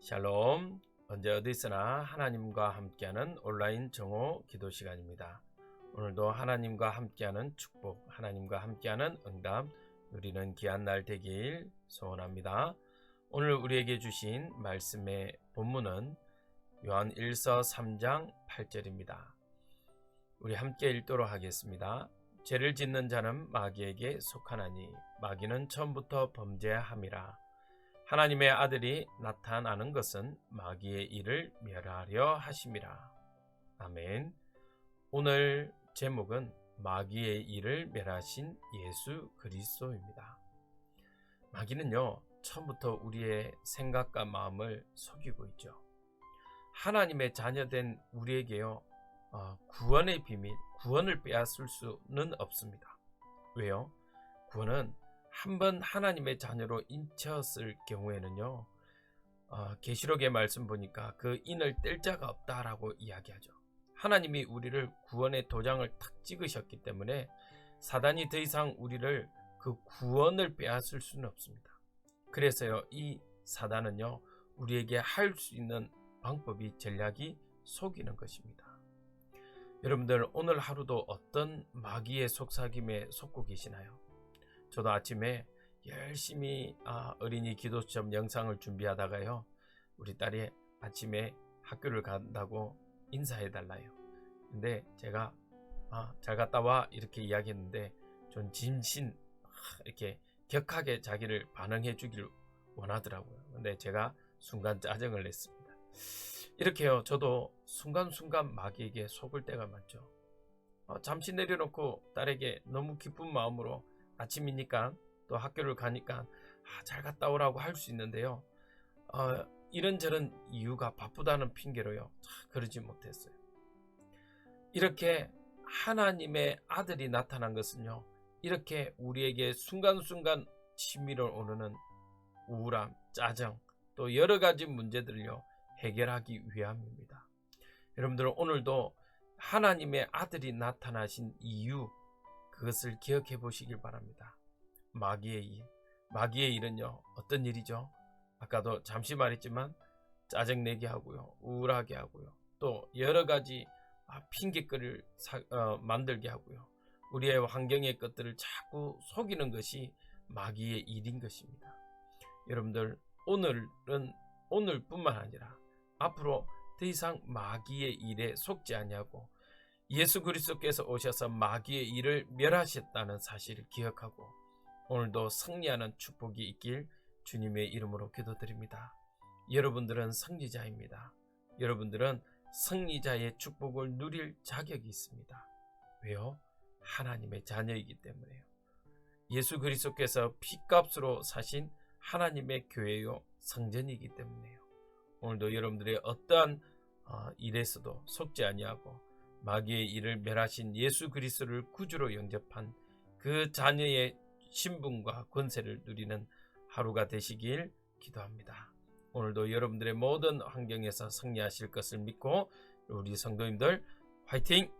샬롬. 언제 어디서나 하나님과 함께하는 온라인 정오 기도 시간입니다. 오늘도 하나님과 함께하는 축복, 하나님과 함께하는 응답 누리는 귀한 날 되길 소원합니다. 오늘 우리에게 주신 말씀의 본문은 요한 1서 3장 8절입니다. 우리 함께 읽도록 하겠습니다. 죄를 짓는 자는 마귀에게 속하나니 마귀는 처음부터 범죄함이라. 하나님의 아들이 나타나는 것은 마귀의 일을 멸하려 하심이라. 아멘. 오늘 제목은 마귀의 일을 멸하신 예수 그리스도입니다. 마귀는요, 처음부터 우리의 생각과 마음을 속이고 있죠. 하나님의 자녀된 우리에게요, 어, 구원의 비밀, 구원을 빼앗을 수는 없습니다. 왜요? 구원은 한번 하나님의 자녀로 인쳤을 경우에는요, 어, 계시록의 말씀 보니까 그 인을 뗄 자가 없다라고 이야기하죠. 하나님이 우리를 구원의 도장을 탁 찍으셨기 때문에 사단이 더 이상 우리를 그 구원을 빼앗을 수는 없습니다. 그래서요, 이 사단은요, 우리에게 할 수 있는 방법이 전략이 속이는 것입니다. 여러분들 오늘 하루도 어떤 마귀의 속삭임에 속고 계시나요? 저도 아침에 열심히 아, 어린이 기도 시험 영상을 준비하다가요. 우리 딸이 아침에 학교를 간다고 인사해 달라요. 근데 제가 아, 잘 갔다 와 이렇게 이야기했는데 전 진심 이렇게 격하게 자기를 반응해 주길 원하더라고요. 근데 제가 순간 짜증을 냈습니다. 이렇게요. 저도 순간순간 마귀에게 속을 때가 많죠. 어, 잠시 내려놓고 딸에게 너무 기쁜 마음으로 아침이니까 또 학교를 가니까 아, 잘 갔다 오라고 할 수 있는데요. 어, 이런저런 이유가 바쁘다는 핑계로요. 참 그러지 못했어요. 이렇게 하나님의 아들이 나타난 것은요. 이렇게 우리에게 순간순간 치밀어 오르는 우울함, 짜증, 또 여러 가지 문제들을요. 해결하기 위함입니다. 여러분들 오늘도 하나님의 아들이 나타나신 이유 그것을 기억해 보시길 바랍니다. 마귀의 일. 마귀의 일은요. 어떤 일이죠? 아까도 잠시 말했지만 짜증내게 하고요. 우울하게 하고요. 또 여러 가지 아, 핑계거리를 사- 어, 만들게 하고요. 우리의 환경의 것들을 자꾸 속이는 것이 마귀의 일인 것입니다. 여러분들 오늘은 오늘뿐만 아니라 앞으로 더 이상 마귀의 일에 속지 아니하고 예수 그리스도께서 오셔서 마귀의 일을 멸하셨다는 사실을 기억하고 오늘도 승리하는 축복이 있길 주님의 이름으로 기도드립니다. 여러분들은 승리자입니다. 여러분들은 승리자의 축복을 누릴 자격이 있습니다. 왜요? 하나님의 자녀이기 때문에요. 예수 그리스도께서 피값으로 사신 하나님의 교회요 성전이기 때문에요. 오늘도 여러분들의 어떠한 어, 일에서도 속지 아니하고 마귀의 일을 멸하신 예수 그리스도를 구주로 영접한 그 자녀의 신분과 권세를 누리는 하루가 되시길 기도합니다. 오늘도 여러분들의 모든 환경에서 승리하실 것을 믿고 우리 성도님들 화이팅!